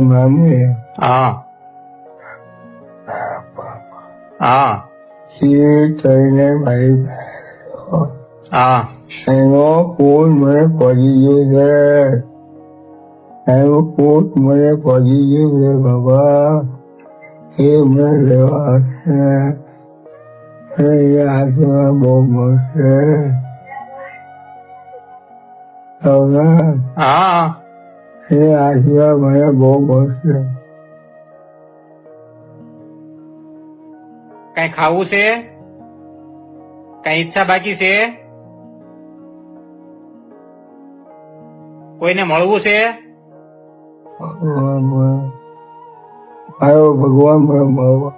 Mummy હા. હા. એ થઈને મારી હા. એનો ફોન મને પડી ગયો છે. એનો ફોન મને પડી ગયો છે બાબા. એ મને લેવા છે. એ આજુબાજુ બહુ મળશે હવે હા. એ આજુબાજુ મને બહુ ગમશે. કઈ ખાવું છે? કઈ ઈચ્છા બાકી છે? કોઈને મળવું છે? ભગવાન ભગવાન મને મળવા.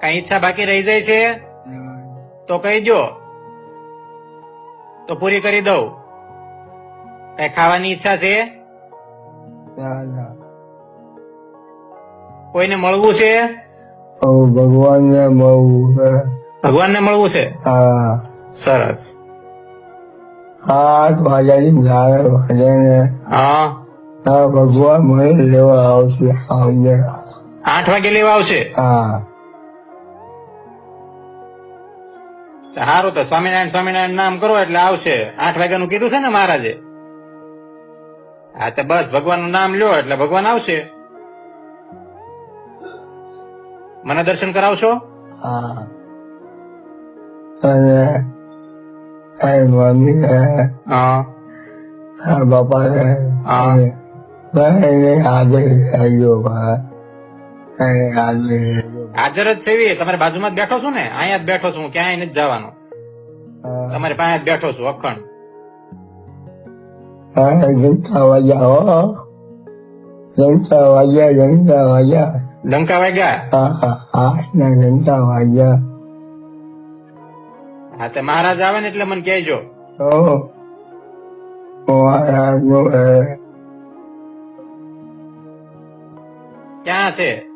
કઈ ઈચ્છા બાકી રહી જાય છે? તો કહી દો તો પૂરી કરી દઉં. કઈ ખાવાની ઈચ્છા છે? કોઈને મળવું છે? ભગવાનને મળવું છે. ભગવાનને મળવું છે? હા. સરસ. આઠ વાગ્યાની ને હા. ભગવાન મને લેવા આવશે આઠ વાગે લેવા આવશે? હા. સારું તો સ્વામિનારાયણ સ્વામિનારાયણ નામ કરો એટલે આવશે. આઠ વાગ્યાનું કીધું છે ને મહારાજે? હા તો બસ ભગવાનનું નામ લ્યો એટલે ભગવાન આવશે. મને દર્શન કરાવશો? ને બાપા હાજર જ સેવી. તમારી બાજુમાં જ બેઠો છું ને? અહીંયા જ બેઠો છું. ક્યાંય નથી જવાનો. તમારી પાસે બેઠો છું, અખંડ. વાગ્યા હો હા વાગ્યા? હા, તે મહારાજ આવે ને એટલે મને કહેજો. ક્યાં છે?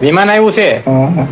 વિમાન આવ્યું છે? હા.